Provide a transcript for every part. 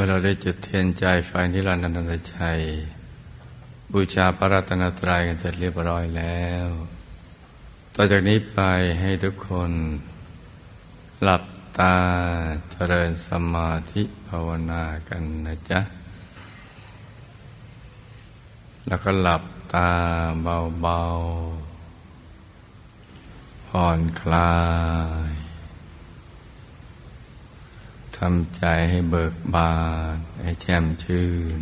มื่อเราได้จุดเทียนใจไฟนิรันดรนชัย บูชาพระรัตนตรัยกันเสร็จเรียบร้อยแล้ว ต่อจากนี้ไปให้ทุกคน หลับตาเจริญสมาธิภาวนากันนะจ๊ะ แล้วก็หลับตาเบาๆผ่อนคลาย ทำใจให้เบิกบาน ให้แจ่มชื่น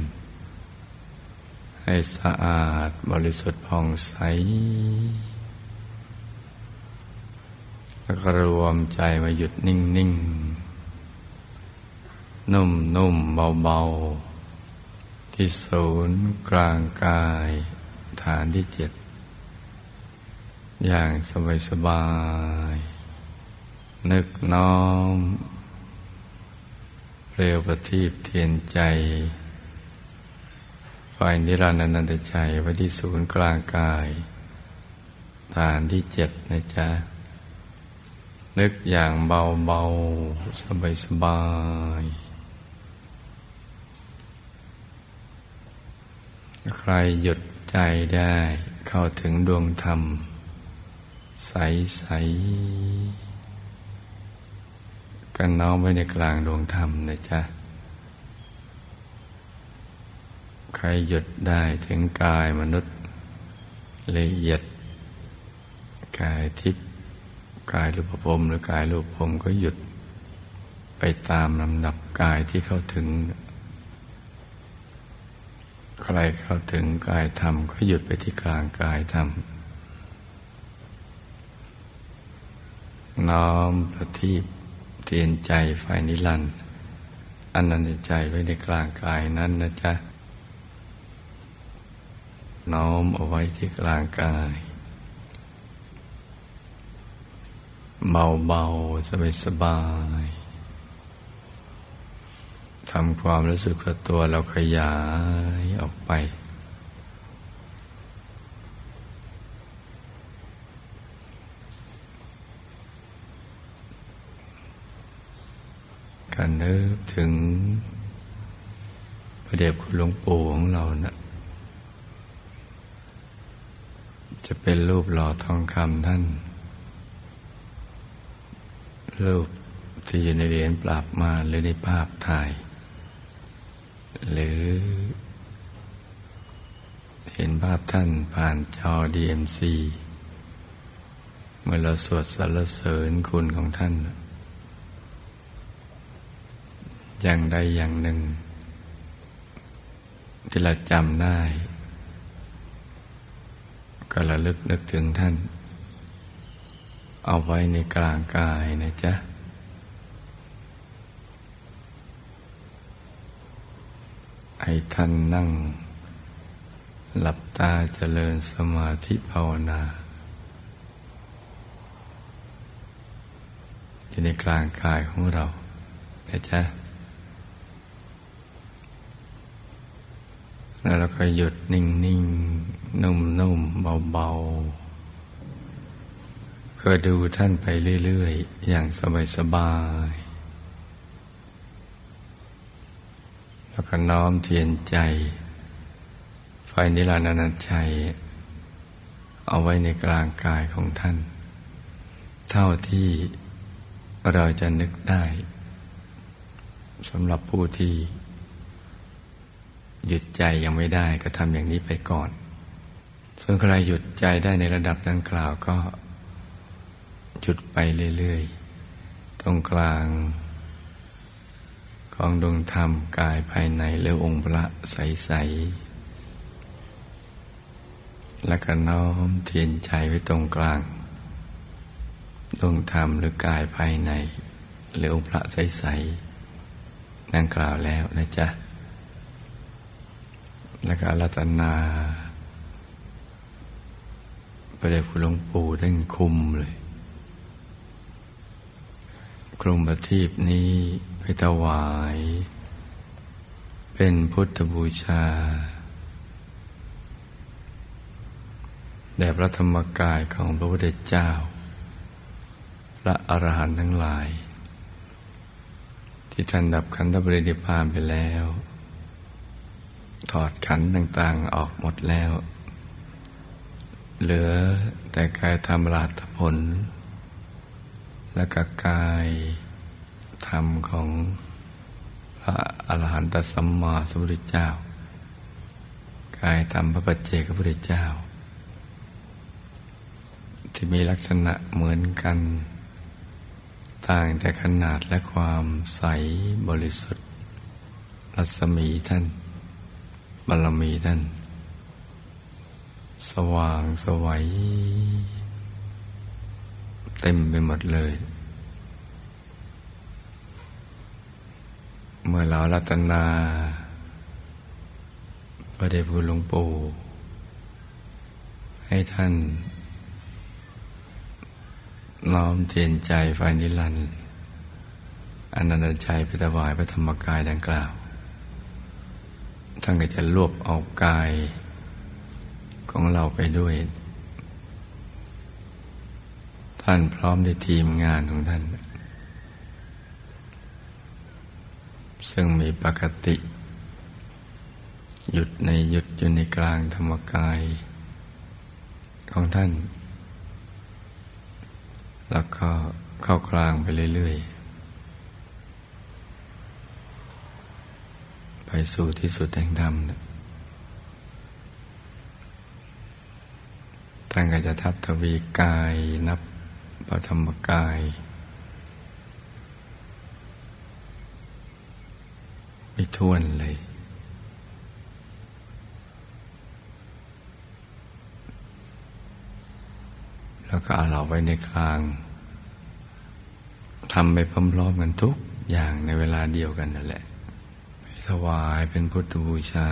ให้สะอาดบริสุทธิ์ผ่องใสแล้วก็รวมใจมาหยุดนิ่งนิ่งนุ่มนุ่มเบาเบาที่ศูนย์กลางกาย ฐานที่เจ็ด อย่างสบายสบาย นึกน้อม เปลวประทีปเทียนใจไฟนิรันดร์นันตใจไว้ที่ศูนย์กลางกาย ฐานที่เจ็ดนะจ๊ะ นึกอย่างเบาๆ สบายๆใครหยุดใจได้เข้าถึงดวงธรรม ใส ๆ กันน้อมไว้ในกลางดวงธรรมนะจ๊ะ ใครหยุดได้ถึงกายมนุษย์ละเอียด กายทิพย์กายรูปภพหรือกายรูปภพก็หยุด ไปตามลำดับกายที่เข้าถึง ใครเข้าถึงกายธรรมก็หยุดไปที่กลางกายธรรมน้อมประทีป เตียนใจไฟนิรันดร์อันนั้นใจไว้ในกลางกายนั้นนะจ๊ะ น้อมเอาไว้ที่กลางกาย เบาๆสบายสบายทำความรู้สึกว่าตัวเราขยายออกไป การนึกถึงพระเดชคุณหลวงปู่ของเรานะ่ะจะเป็นรูปหล่อทองคำท่าน รูปที่อยู่ในเหรียญปราบมาหรือในภาพถ่าย หรือ เห็นภาพท่านผ่านจอ DMC เมื่อเราสวดสรรเสริญคุณของท่าน อย่างใดอย่างหนึ่ง ที่เราจำได้ ก็ระลึกนึกถึงท่าน เอาไว้ในกลางกายนะจ๊ะ ให้ท่านนั่ง หลับตาเจริญสมาธิภาวนาอยู่ในกลางกายของเรานะจ๊ะ แล้วเราก็หยุดนิ่งนิ่งนุ่มนุ่มเบาเบาก็ดูท่านไปเรื่อย ๆ อย่างสบายสบายแล้วก็น้อมเทียนใจ ไฟนิรันดรชัยเอาไว้ในกลางกายของท่าน เท่าที่เราจะนึกได้สำหรับผู้ที่ หยุดใจยังไม่ได้ก็ทำอย่างนี้ไปก่อน ส่วนใครหยุดใจได้ในระดับดังกล่าวก็ หยุดไปเรื่อยๆ ตรงกลาง ของดวงธรรมกายภายในหรือองค์พระใสๆ แล้วก็น้อมเทียนใจไว้ตรงกลาง ดวงธรรมหรือกายภายใน หรือองค์พระใสๆดังกล่าวแล้วนะจ๊ะ แล้วก็รัตนาพระเดชคุณหลวงปู่ท่านคุมเลยคลุมประทีปนี้ไปถวาย เป็นพุทธบูชา แด่พระธรรมกายของพระพุทธเจ้าและอรหันต์ทั้งหลายทที่ท่านดับขันธปรินิพพานไปแล้ว ถอดขันต่างๆออกหมดแล้ว เหลือแต่กายธรรมราตผล และกกายธรรมของพระอรหันตสัมมาสัมพุทธเจ้า กายธรรมพระปัจเจกพุทธเจ้า ที่มีลักษณะเหมือนกัน ต่างแต่ขนาดและความใสบริสุทธิ์รัศมีท่าน บารมีท่าน สว่างสวัย เต็มไปหมดเลย เมื่อเรารัตนาพระเดชพระคุณหลวงปู่ให้ท่าน น้อมเทียนใจไฟนิรันอนันตใจพิถวายพระธรรมกายดังกล่าว ท่านก็จะรวบเอากายของเราไปด้วย ท่านพร้อมในทีมงานของท่าน ซึ่งมีปกติ หยุดในหยุดอยู่ในกลางธรรมกาย ของท่าน แล้วก็เข้ากลางไปเรื่อยๆ ไปสู่ที่สุดแห่งธรรมนะท่านก็จะทับทวีกายนับพระธรรมกาย ไม่ท้วนเลย แล้วก็เอาเราไว้ในกลางทำไปพร้อมๆกันทุกอย่างในเวลาเดียวกันนั่นแหละ ถวายเป็นพุทธบูชา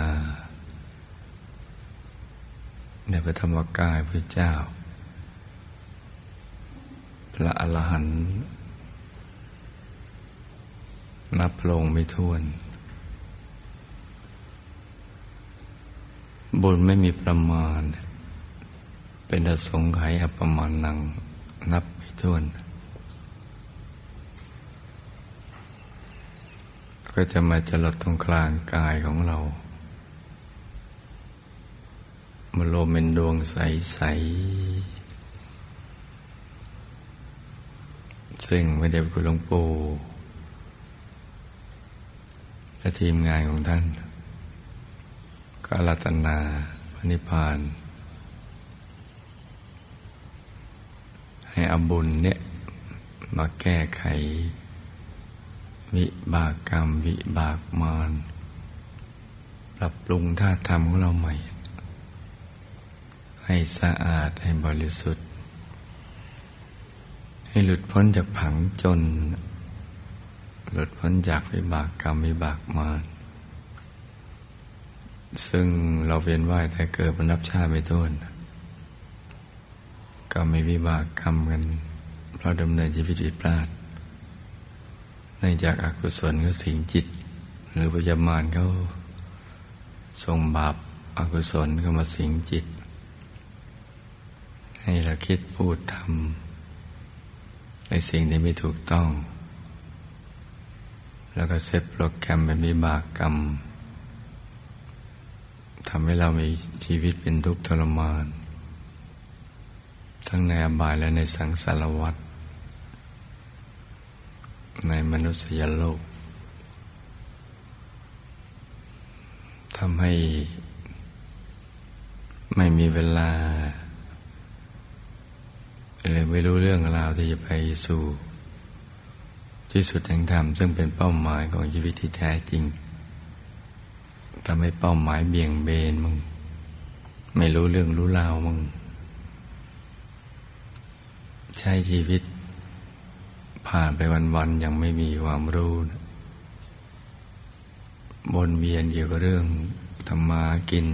ในพระธรรมกายพระเจ้า พระอรหันต์นับลงไม่ท้วน บุญไม่มีประมาณ เป็นอสงไขยอประมาณนัง นับไม่ท้วน ก็จะมาจลดตรงกลางกายของเรามันโลมเป็นดวงใส ๆ ซึ่งไม่ได้เป็นคุณหลวงปู่และทีมงานของท่าน ก็รัตนาพระนิพพาน ให้อบุญเนี่ย มาแก้ไข วิบากกรรม วิบากมารปรับปรุงท่าทำของเราใหม่ ให้สะอาดให้บริสุทธิ์ ให้หลุดพ้นจากผังจน หลุดพ้นจากวิบากกรรม วิบากมารซึ่งเราเวียนว่ายแต่เกิดมันนับชาติไม่ท้วนก็ไม่วิบากกรรมกัน เพราะดำเนินชีวิตผิดพลาด เนื่องจากอากุศลก็สิงจิต หรือพยามารเขาส่งบาปอากุศลก็มาสิงจิต ให้เราคิดพูดทำในสิ่งที่ไม่ถูกต้อง แล้วก็เซตโปรแกรมเป็นวิบากกรรมทำให้เรามีชีวิตเป็นทุกข์ทรมาน ทั้งในอบายและในสังสารวัฏ ในมนุษยโลกทำให้ไม่มีเวลาเลยไม่รู้เรื่องราวที่จะไปสู่ ที่สุดแห่งธรรม ซึ่งเป็นเป้าหมายของชีวิตที่แท้จริงทำให้เป้าหมายเบี่ยงเบนมึง ไม่รู้เรื่องรู้ราวมึง ใช้ชีวิต ผ่านไปวันๆยังไม่มีความรู้นะบนเวียนเกี่ยวกับเรื่องธรรมากิน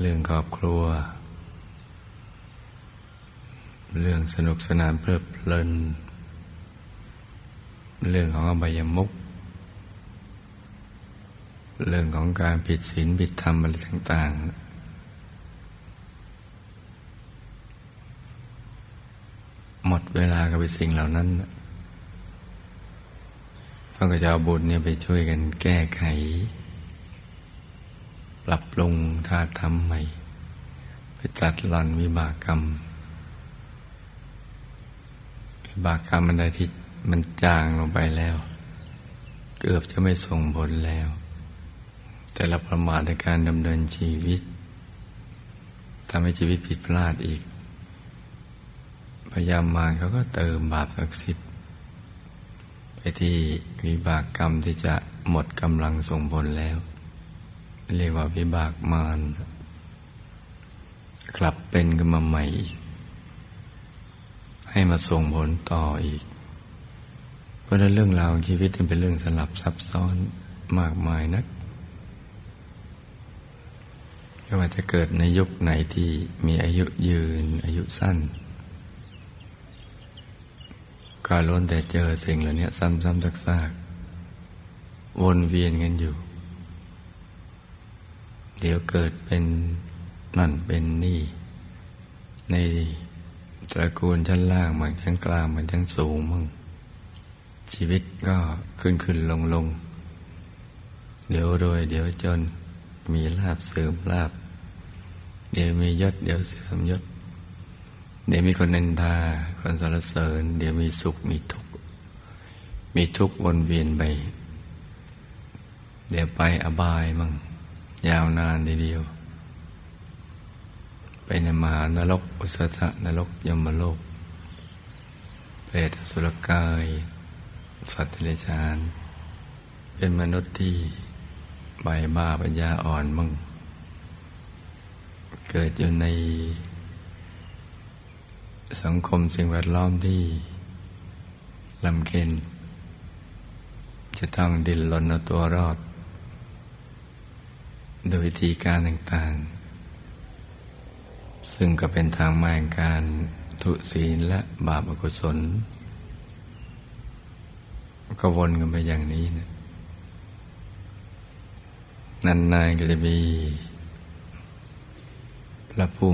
เรื่องครอบครัว เรื่องสนุกสนานเพลิดเพลิน เรื่องของอบายมุกเรื่องของการผิดศีลผิดธรรมอะไรต่าง ๆ หม ดเวลากับสิ่งเหล่านั้นพ่อก็จะเอาบุญเนี่ยไปช่วยกันแก้ไข ปรับปรุงท่าทำใหม่ ไปตัดหลอนวิบากกรรม วิบากกรรมมันใดที่มันจางลงไปแล้ว เกือบจะไม่ส่งผลแล้ว แต่ละประมาทในการดำเนินชีวิตทำให้ชีวิตผิดพลาดอีก ยายามมาเขาก็เติมบาปศักดิ์สิทธิ์ไปที่วิบากกรรมที่จะหมดกำลังส่งผลแล้ว เรียกว่าวิบากมารกลับเป็นขึ้นมาใหม่อีก ให้มาส่งผลต่ออีก เพราะนั้นเรื่องราวชีวิตเป็นเรื่องสลับซับซ้อนมากมายนักไม่ว่าจะเกิดในยุคไหนที่มีอายุยืนอายุสั้น ก็ล้วนแต่เจอสิ่งเหล่านี้ซ้ำๆซากๆวนเวียนกันอยู่ เดี๋ยวเกิดเป็นนั่นเป็นนี่ ในตระกูลชั้นล่างบางชั้นกลางบางชั้นสูงมั่งชีวิตก็ขึ้นขึ้นลงลงเดี๋ยวรวยเดี๋ยวจนมีลาบเสริมลาบ เดี๋ยวมียศเดี๋ยวเสริมยศ เดี๋ยวมีคนนินทา คนสรรเสริญ เดี๋ยวมีสุขมีทุกข์ มีทุกข์วนเวียนไป เดี๋ยวไปอบายมั่งยาวนานเดียว ไปในมหานรกอุสธะนรกยมโลก เปรตสุรกาย สัตว์เดรัจฉาน เป็นมนุษย์ที่ใบบ้าปัญญาอ่อนมั่ง เกิดอยู่ใน สังคมสิ่งแวดล้อมที่ลำเค็นจะต้องดิ้นรนเอาตัวรอด โดยวิธีการต่างๆ ซึ่งก็เป็นทางมาแห่งการทุศีลและบาปอกุศล ก็วนกันไปอย่างนี้นะนานๆก็จะมีพระผู้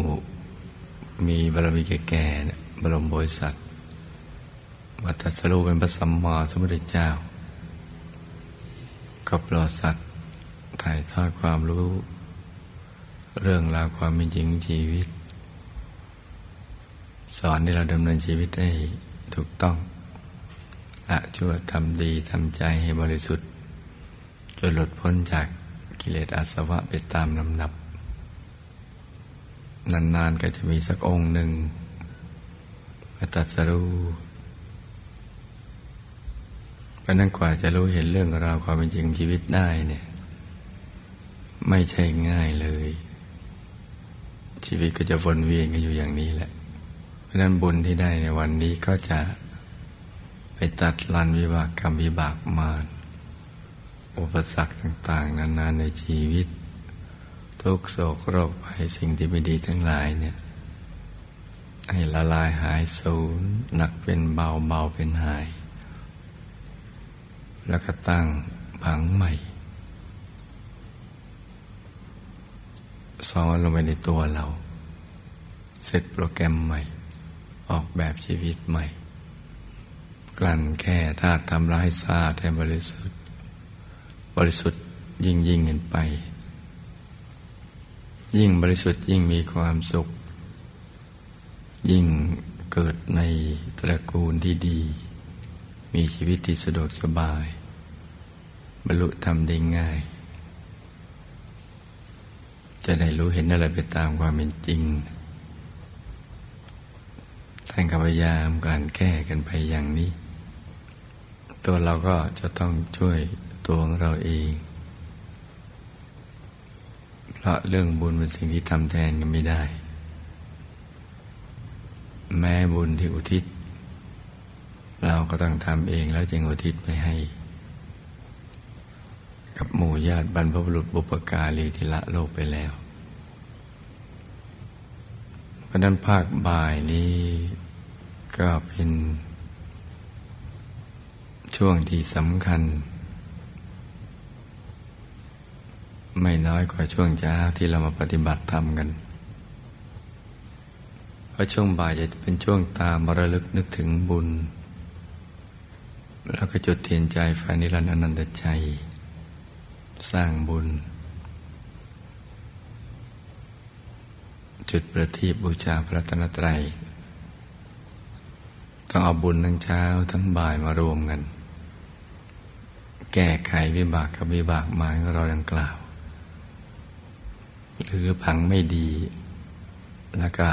มีบารมีแก่ๆนะบรมโพธิสัตว์วัตสรูเป็นพระสัมมาสัมพุทธเจ้าก็ปลอดสัตว์ถ่ายทอดความรู้ เรื่องราวความเป็นจริงชีวิต สอนให้เราดำเนินชีวิตได้ถูกต้องละชั่วทำดีทำใจให้บริสุทธิ์จนหลุดพ้นจากกิเลสอาสวะไปตามลำดับ นานๆก็จะมีสักองค์หนึ่งมาตัดสรู้เพราะนั้นกว่าจะรู้เห็นเรื่องราวความเป็นจริงชีวิตได้เนี่ย ไม่ใช่ง่ายเลย ชีวิตก็จะวนเวียนกันอยู่อย่างนี้แหละ เพราะนั้นบุญที่ได้ในวันนี้ก็จะไปตัดลันวิบากกรรมวิบากมารอุปสรรคต่าง ๆ นานาในชีวิต ทุกโศกโรคภัยสิ่งที่ไม่ดีทั้งหลายเนี่ย ให้ละลายหายสูญหนักเป็นเบาเบาเป็นหาย แล้วก็ตั้งผังใหม่ซ้อนลงไปในตัวเรา เสร็จโปรแกรมใหม่ ออกแบบชีวิตใหม่ กลั่นแค่ธาตุทำร้ายซาแทนบริสุทธิ์ บริสุทธิ์ยิ่งยิ่งเห็นไป ยิ่งบริสุทธิ์ยิ่งมีความสุข ยิ่งเกิดในตระกูลที่ดี มีชีวิตที่สะดวกสบาย บรรลุธรรมได้ง่าย จะได้รู้เห็นอะไรไปตามความเป็นจริงท่านก็พยายามการแก้กันไปอย่างนี้ ตัวเราก็จะต้องช่วยตัวของเราเอง พราะเรื่องบุญเป็นสิ่งที่ทำแทนกันไม่ได้ แม้บุญที่อุทิศ เราก็ต้องทำเองแล้วจึงอุทิศไปให้ กับหมู่ญาติบรรพบุรุษบุปการีที่ละโลกไปแล้ว เพราะนั้นภาคบ่ายนี้ก็เป็นช่วงที่สำคัญ ไม่น้อยกว่าช่วงเช้าที่เรามาปฏิบัติธรรมกัน เพราะช่วงบ่ายจะเป็นช่วงตามระลึกนึกถึงบุญ แล้วก็จุดเทียนใจไฟนิรันดร์อนันตใจ สร้างบุญ จุดประทีปบูชาพระรัตนตรัย ต้องเอาบุญทั้งเช้าทั้งบ่ายมารวมกัน แก้ไขวิบากกับวิบากมาของเราดังกล่าว หรือพังไม่ดี แล้วก็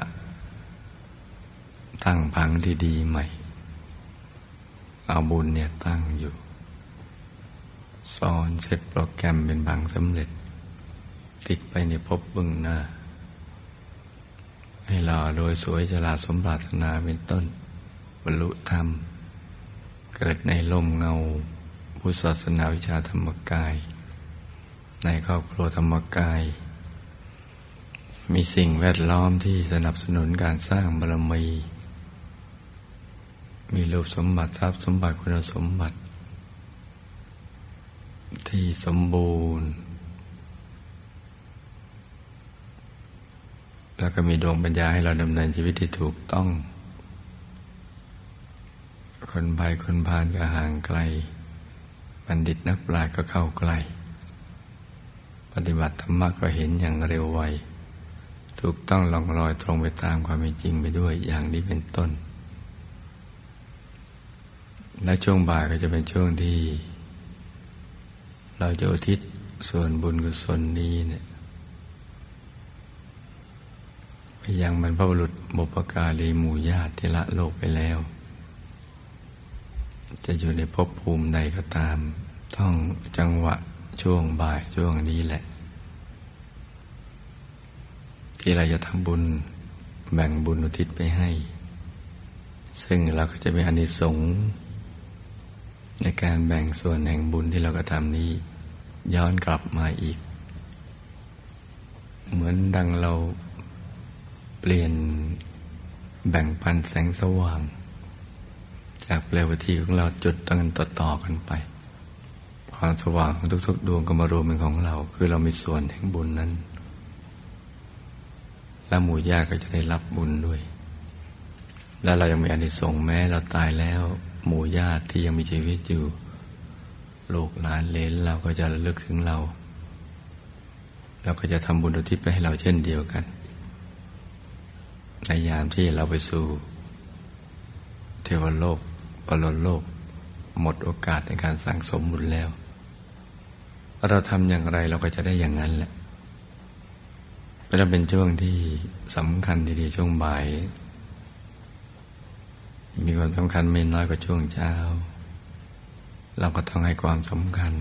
ตั้งพังที่ดีใหม่ เอาบุญเนี่ยตั้งอยู่ซ้อนเซตโปรแกรมเป็นบางสำเร็จ ติดไปในภพบึงหน้า ให้รอโดยสวยจลาสมปรารถนาเป็นต้น บรรลุธรรม เกิดในลมเงา พุทธศาสนาวิชาธรรมกาย ในครอบครัวธรรมกาย มีสิ่งแวดล้อมที่สนับสนุนการสร้างบารมี มีรูปสมบัติทรัพย์สมบัติคุณสมบัติ ที่สมบูรณ์ แล้วก็มีดวงปัญญาให้เราดำเนินชีวิตที่ถูกต้อง คนภัยคนพานก็ห่างไกล บัณฑิตนักปราชญ์ก็เข้าใกล้ ปฏิบัติธรรมะก็เห็นอย่างเร็วไว ถูกต้องลองรอยตรงไปตามความเป็นจริงไปด้วยอย่างนี้เป็นต้น และช่วงบ่ายก็จะเป็นช่วงที่ เราจะอุทิศส่วนบุญกุศลนี้เนี่ยไปยังบรรพบุรุษบุปการีหมู่ญาติที่ละโลกไปแล้ว จะอยู่ในภพภูมิใดก็ตาม ต้องจังหวะช่วงบ่ายช่วงนี้แหละ ที่เราจะทำบุญแบ่งบุญอุทิศไปให้ ซึ่งเราก็จะมีอานิสงส์ในการแบ่งส่วนแห่งบุญที่เรากระทำนี้ ย้อนกลับมาอีก เหมือนดังเราเปลี่ยนแบ่งปันแสงสว่าง จากเปลวทีของเราจุดตั้งต่อต่อกันไป ความสว่างของทุกๆ ดวงก็มารวมเป็นของเรา คือเรามีส่วนแห่งบุญนั้น และหมู่ญาติก็จะได้รับบุญด้วย แล้วเรายังมีอานิสงส์แม้เราตายแล้ว หมู่ญาติที่ยังมีชีวิตอยู่ ลูกหลานเลนเราก็จะระลึกถึงเรา เราก็จะทำบุญอุทิศไปให้เราเช่นเดียวกัน ในยามที่เราไปสู่ เทวโลกปรโลก หมดโอกาสในการสั่งสมบุญแล้ว เราทำอย่างไรเราก็จะได้อย่างนั้นแหละ เป็นเป็นช่วงที่สำคัญดีๆช่วงบ่าย มีความสำคัญไม่น้อยกว่าช่วงเช้า เราก็ต้องให้ความสำคัญ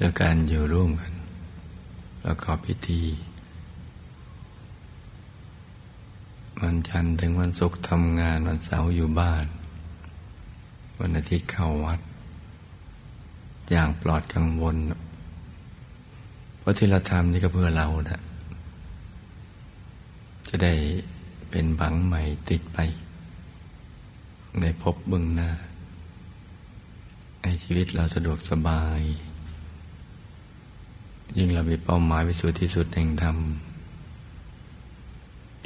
ด้วยการอยู่ร่วมกัน แล้วก็พิธีวันจันทร์ถึงวันศุกร์ทำงานวันเสาร์อยู่บ้าน วันอาทิตย์เข้าวัด อย่างปลอดกังวลเพราะที่เราทำนี่ก็เพื่อเรานะ จะได้เป็นบังใหม่ติดไป ในภพเบื้องหน้า ให้ชีวิตเราสะดวกสบาย ยิ่งเรามีเป้าหมายไปสู่ที่สุดแห่งธรรม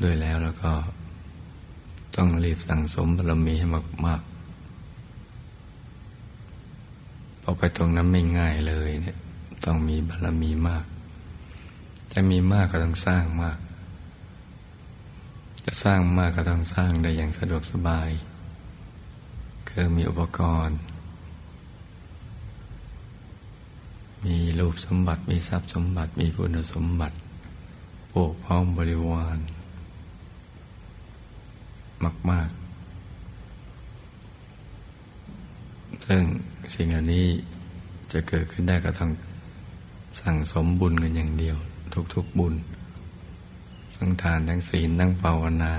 ด้วยแล้วแล้วก็ต้องรีบสั่งสมบารมีให้มากๆพอไปตรงนั้นไม่ง่ายเลยเนี่ย ต้องมีบารมีมาก จะมีมากก็ต้องสร้างมาก จะสร้างมากก็ต้องสร้างได้อย่างสะดวกสบาย คือมีอุปกรณ์ มีรูปสมบัติ มีทรัพย์สมบัติ มีคุณสมบัติปกพ้องบริวาร มาก ๆ ซึ่งสิ่งเหล่านี้จะเกิดขึ้นได้ก็ต้องสั่งสมบุญกันอย่างเดียว ทุกๆบุญ ทั้งทานทั้งศีลทั้งภาวนา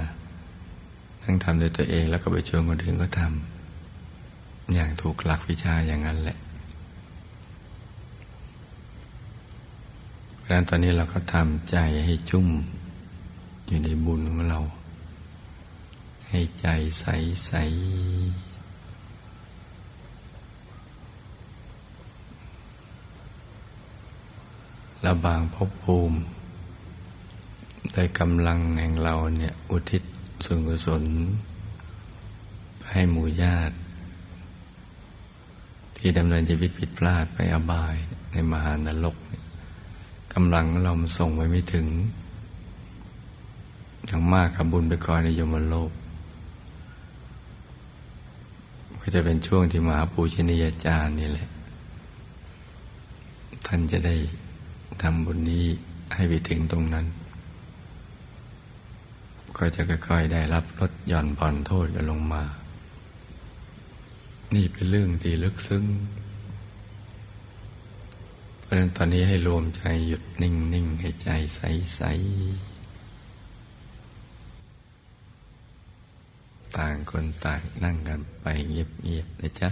ทั้งทำโดยตัวเองแล้วก็ไปชวนคนอื่นก็ทำอย่างถูกหลักวิชาอย่างนั้นแหละเพราะฉะนั้นตอนนี้เราก็ทำใจให้จุ่มอยู่ในบุญของเรา ให้ใจใสใสและบางภพภูมิ ได้กำลังแห่งเราเนี่ยอุทิศส่วนกุศล ให้หมู่ญาติ ที่ดำเนินชีวิตผิดพลาดไปอบายในมหานรกกำลังเราส่งไปไม่ถึง อย่างมากกับบุญไปก่อนในยมโลก ก็จะเป็นช่วงที่มหาปูชนียาจารย์นี่แหละ ท่านจะได้ทำบุญนี้ให้ไปถึงตรงนั้น ก็จะค่อยๆได้รับลดหย่อนผ่อนโทษกันลงมา นี่เป็นเรื่องที่ลึกซึ้ง เพราะฉะนั้นตอนนี้ให้รวมใจหยุดนิ่งๆให้ใจใสๆ ต่างคนต่างนั่งกันไปเงียบๆนะจ๊ะ